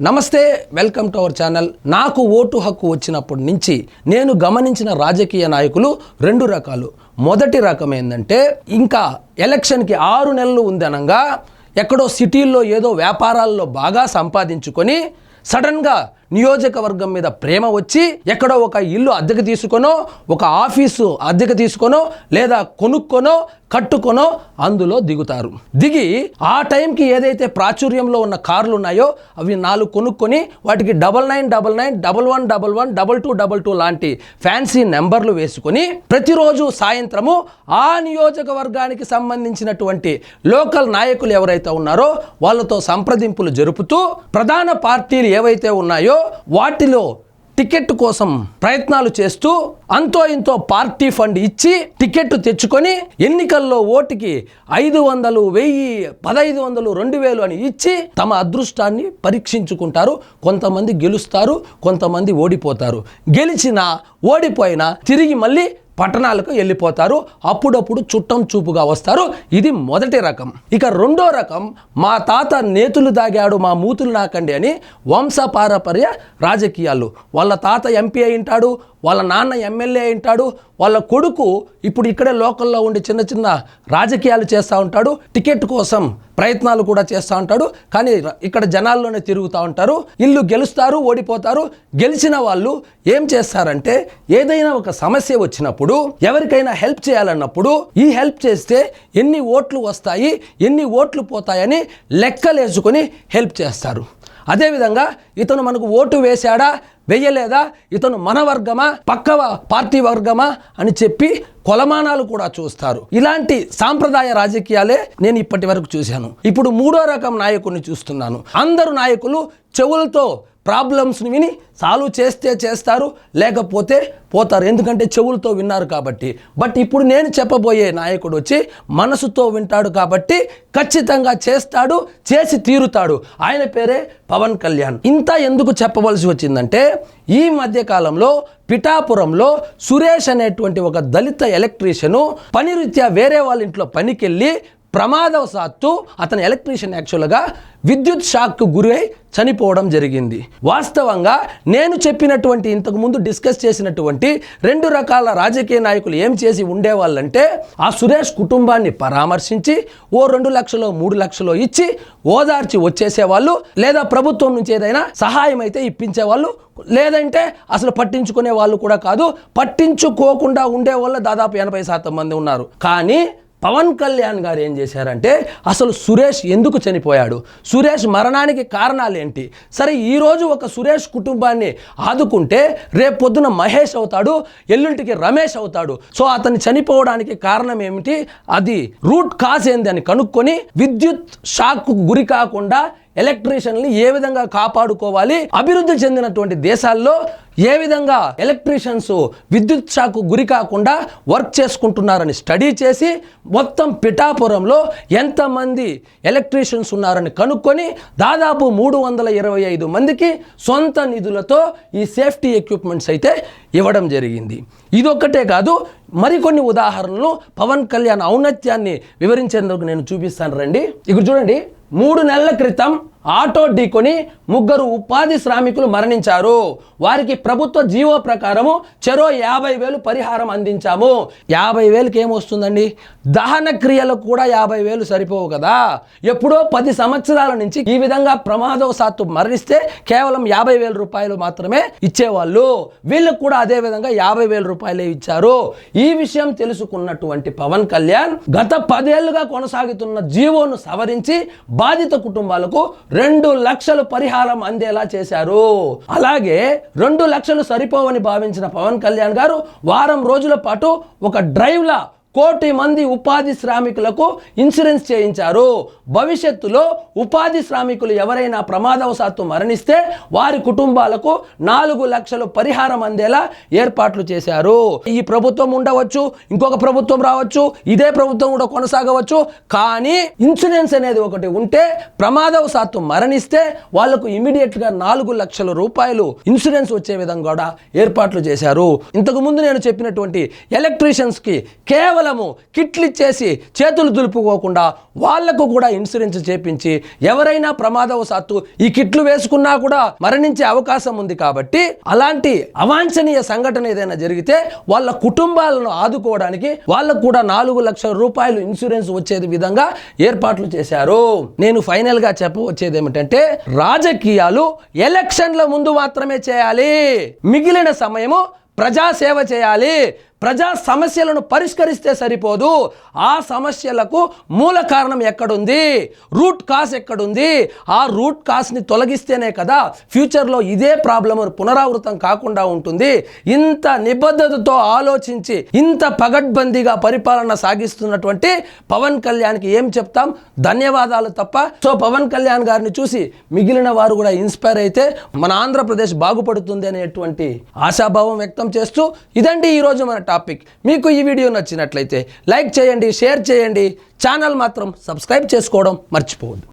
నమస్తే welcome to our channel. నాకు vote హక్కు వచ్చినప్పటి నుంచి నేను గమనించిన రాజకీయ నాయకులు రెండు రకాలు. మొదటి రకం ఏంటంటే ఇంకా ఎలక్షన్కి ఆరు నెలలు ఉందనంగా ఎక్కడో సిటీల్లో ఏదో వ్యాపారాల్లో బాగా సంపాదించుకొని సడన్గా నియోజకవర్గం మీద ప్రేమ వచ్చి ఎక్కడో ఒక ఇల్లు అద్దెకు తీసుకొనో ఒక ఆఫీసు అద్దెకు తీసుకొనో లేదా కొనుక్కొనో కట్టుకొనో అందులో దిగుతారు. దిగి ఆ టైంకి ఏదైతే ప్రాచుర్యంలో ఉన్న కార్లు ఉన్నాయో అవి నాలుగు కొనుక్కొని వాటికి double nine double nine double one double one double two double two లాంటి ఫ్యాన్సీ నెంబర్లు వేసుకొని ప్రతిరోజు సాయంత్రము ఆ నియోజకవర్గానికి సంబంధించినటువంటి లోకల్ నాయకులు ఎవరైతే ఉన్నారో వాళ్ళతో సంప్రదింపులు జరుపుతూ ప్రధాన పార్టీలు ఏవైతే ఉన్నాయో వాటిలో టికెట్ కోసం ప్రయత్నాలు చేస్తూ అంతో ఇంతో పార్టీ ఫండ్ ఇచ్చి టికెట్ తెచ్చుకొని ఎన్నికల్లో ఓటుకి ఐదు వందలు వెయ్యి పదహైదు వందలు రెండు వేలు అని ఇచ్చి తమ అదృష్టాన్ని పరీక్షించుకుంటారు. కొంతమంది గెలుస్తారు కొంతమంది ఓడిపోతారు. గెలిచినా ఓడిపోయినా తిరిగి మళ్ళీ పట్టణాలకు వెళ్ళిపోతారు. అప్పుడప్పుడు చుట్టం చూపుగా వస్తారు. ఇది మొదటి రకం. ఇక రెండో రకం మా తాత నేతులు దాగాడు మా మూతులు నాకండి అని వంశపారపర్య రాజకీయాలు. వాళ్ళ తాత ఎంపీ అయి ఉంటాడు వాళ్ళ నాన్న ఎమ్మెల్యే అయి ఉంటాడు వాళ్ళ కొడుకు ఇప్పుడు ఇక్కడే లోకల్లో ఉండి చిన్న చిన్న రాజకీయాలు చేస్తూ ఉంటాడు. టికెట్ కోసం ప్రయత్నాలు కూడా చేస్తూ ఉంటాడు. కానీ ఇక్కడ జనాల్లోనే తిరుగుతూ ఉంటారు. ఇల్లు గెలుస్తారు ఓడిపోతారు. గెలిచిన వాళ్ళు ఏం చేస్తారంటే ఏదైనా ఒక సమస్య వచ్చినప్పుడు ఎవరికైనా హెల్ప్ చేయాలన్నప్పుడు ఈ హెల్ప్ చేస్తే ఎన్ని ఓట్లు వస్తాయి ఎన్ని ఓట్లు పోతాయని లెక్కలేసుకొని హెల్ప్ చేస్తారు. అదేవిధంగా ఇతను మనకు ఓటు వేశాడా వెయ్యలేదా ఇతను మన వర్గమా పక్క పార్టీ వర్గమా అని చెప్పి కొలమానాలు కూడా చూస్తారు. ఇలాంటి సాంప్రదాయ రాజకీయాలే నేను ఇప్పటి వరకు చూశాను. ఇప్పుడు మూడో రకం నాయకుడిని చూస్తున్నాను. అందరు నాయకులు చెవులతో ప్రాబ్లమ్స్ని విని సాల్వ్ చేస్తే చేస్తారు లేకపోతే పోతారు. ఎందుకంటే చెవులతో విన్నారు కాబట్టి. బట్ ఇప్పుడు నేను చెప్పబోయే నాయకుడు వచ్చి మనసుతో వింటాడు కాబట్టి ఖచ్చితంగా చేస్తాడు చేసి తీరుతాడు. ఆయన పేరే పవన్ కళ్యాణ్. ఇంత ఎందుకు చెప్పవలసి వచ్చిందంటే ఈ మధ్యకాలంలో పిఠాపురంలో సురేష్ అనేటువంటి ఒక దళిత ఎలక్ట్రీషియను పనిరీత్యా వేరే వాళ్ళ ఇంట్లో పనికెళ్ళి ప్రమాదవశాత్తు అతని ఎలక్ట్రీషియన్ యాక్చువల్గా విద్యుత్ షాక్కు గురై చనిపోవడం జరిగింది. వాస్తవంగా నేను చెప్పినటువంటి ఇంతకుముందు డిస్కస్ చేసినటువంటి రెండు రకాల రాజకీయ నాయకులు ఏం చేసి ఉండేవాళ్ళంటే ఆ సురేష్ కుటుంబాన్ని పరామర్శించి ఓ రెండు లక్షలు మూడు లక్షలు ఇచ్చి ఓదార్చి వచ్చేసేవాళ్ళు లేదా ప్రభుత్వం నుంచి ఏదైనా సహాయం అయితే ఇప్పించేవాళ్ళు లేదంటే అసలు పట్టించుకునే వాళ్ళు కూడా కాదు పట్టించుకోకుండా ఉండే వాళ్ళు దాదాపు ఎనభై శాతం మంది ఉన్నారు. కానీ పవన్ కళ్యాణ్ గారు ఏం చేశారంటే అసలు సురేష్ ఎందుకు చనిపోయాడు? సురేష్ మరణానికి కారణాలు ఏంటి? సరే ఈరోజు ఒక సురేష్ కుటుంబాన్ని ఆదుకుంటే రేపు పొద్దున మహేష్ అవుతాడు ఎల్లుంటికి రమేష్ అవుతాడు. సో అతన్ని చనిపోవడానికి కారణం ఏమిటి? అది రూట్ కాజ్ ఏంది అని కనుక్కొని విద్యుత్ షాక్కు గురి కాకుండా ఎలక్ట్రీషియన్ని ఏ విధంగా కాపాడుకోవాలి? అభివృద్ధి చెందినటువంటి దేశాల్లో ఏ విధంగా ఎలక్ట్రీషియన్స్ విద్యుత్ షాకు గురి కాకుండా వర్క్ చేసుకుంటున్నారని స్టడీ చేసి మొత్తం పిఠాపురంలో ఎంతమంది ఎలక్ట్రీషియన్స్ ఉన్నారని కనుక్కొని దాదాపు మూడు వందల ఇరవై ఐదు మందికి సొంత నిధులతో ఈ సేఫ్టీ ఎక్విప్మెంట్స్ అయితే ఇవ్వడం జరిగింది. ఇదొక్కటే కాదు మరికొన్ని ఉదాహరణలు పవన్ కళ్యాణ్ ఔన్నత్యాన్ని వివరించేందుకు నేను చూపిస్తాను. రండి. ఇక్కడ చూడండి. మూడు నెలల క్రితం ఆటో ఢీకొని ముగ్గురు ఉపాధి శ్రామికులు మరణించారు. వారికి ప్రభుత్వ జీవో ప్రకారము చెరో యాభై వేలు పరిహారం అందించాము. యాభై వేలకి ఏమొస్తుందండి దహన క్రియలకు కూడా యాభై వేలు సరిపోవు కదా. ఎప్పుడో పది సంవత్సరాల నుంచి ఈ విధంగా ప్రమాదవశాత్తు మరణిస్తే కేవలం యాభై వేల రూపాయలు మాత్రమే ఇచ్చేవాళ్ళు. వీళ్ళకు కూడా అదే విధంగా యాభై వేల రూపాయలే ఇచ్చారు. ఈ విషయం తెలుసుకున్నటువంటి పవన్ కళ్యాణ్ గత పదేళ్ళుగా కొనసాగుతున్న జీవోను సవరించి బాధిత కుటుంబాలకు రెండు లక్షలు పరిహారం అందేలా చేశారు. అలాగే రెండు లక్షలు సరిపోవని భావించిన పవన్ కళ్యాణ్ గారు వారం రోజుల పాటు ఒక డ్రైవ్లా కోటి మంది ఉపాధి శ్రామికులకు ఇన్సూరెన్స్ చేయించారు. భవిష్యత్తులో ఉపాధి శ్రామికులు ఎవరైనా ప్రమాదవశాత్తు మరణిస్తే వారి కుటుంబాలకు నాలుగు లక్షలు పరిహారం అందేలా ఏర్పాట్లు చేశారు. ఈ ప్రభుత్వం ఉండవచ్చు ఇంకొక ప్రభుత్వం రావచ్చు ఇదే ప్రభుత్వం కూడా కొనసాగవచ్చు. కానీ ఇన్సూరెన్స్ అనేది ఒకటి ఉంటే ప్రమాదవశాత్తు మరణిస్తే వాళ్ళకు ఇమీడియట్గా నాలుగు లక్షల రూపాయలు ఇన్సూరెన్స్ వచ్చే విధంగా కూడా ఏర్పాట్లు చేశారు. ఇంతకు ముందు నేను చెప్పినటువంటి ఎలక్ట్రీషియన్స్కి కేవలం కేవలము కిట్లు ఇచ్చేసి చేతులు దులుపుకోకుండా వాళ్ళకు కూడా ఇన్సూరెన్స్ చేపించి ఎవరైనా ప్రమాదవశాత్తు ఈ కిట్లు వేసుకున్నా కూడా మరణించే అవకాశం ఉంది కాబట్టి అలాంటి అవాంఛనీయ సంఘటన ఏదైనా జరిగితే వాళ్ళ కుటుంబాలను ఆదుకోవడానికి వాళ్ళకు కూడా నాలుగు లక్షల రూపాయలు ఇన్సూరెన్స్ వచ్చేది విధంగా ఏర్పాట్లు చేశారు. నేను ఫైనల్గా చెప్పవచ్చేది ఏమిటంటే రాజకీయాలు ఎలక్షన్ల ముందు మాత్రమే చేయాలి. మిగిలిన సమయము ప్రజాసేవ చేయాలి. ప్రజా సమస్యలను పరిష్కరిస్తే సరిపోదు. ఆ సమస్యలకు మూల కారణం ఎక్కడుంది? రూట్ కాస్ ఎక్కడుంది? ఆ రూట్ కాస్ని తొలగిస్తేనే కదా ఫ్యూచర్లో ఇదే ప్రాబ్లం పునరావృతం కాకుండా ఉంటుంది. ఇంత నిబద్ధతతో ఆలోచించి ఇంత పగడ్బందీగా పరిపాలన సాగిస్తున్నటువంటి పవన్ కళ్యాణ్కి ఏం చెప్తాం? ధన్యవాదాలు తప్ప. సో పవన్ కళ్యాణ్ గారిని చూసి మిగిలిన వారు కూడా ఇన్స్పైర్ అయితే మన ఆంధ్రప్రదేశ్ బాగుపడుతుంది అనేటువంటి ఆశాభావం వ్యక్తం చేస్తూ ఇదండి ఈరోజు మన టాపిక్ మీకు ఈ వీడియో నచ్చినట్లయితే లైక్ చేయండి షేర్ చేయండి. ఛానల్ మాత్రం సబ్స్క్రైబ్ చేసుకోవడం మర్చిపోవద్దు.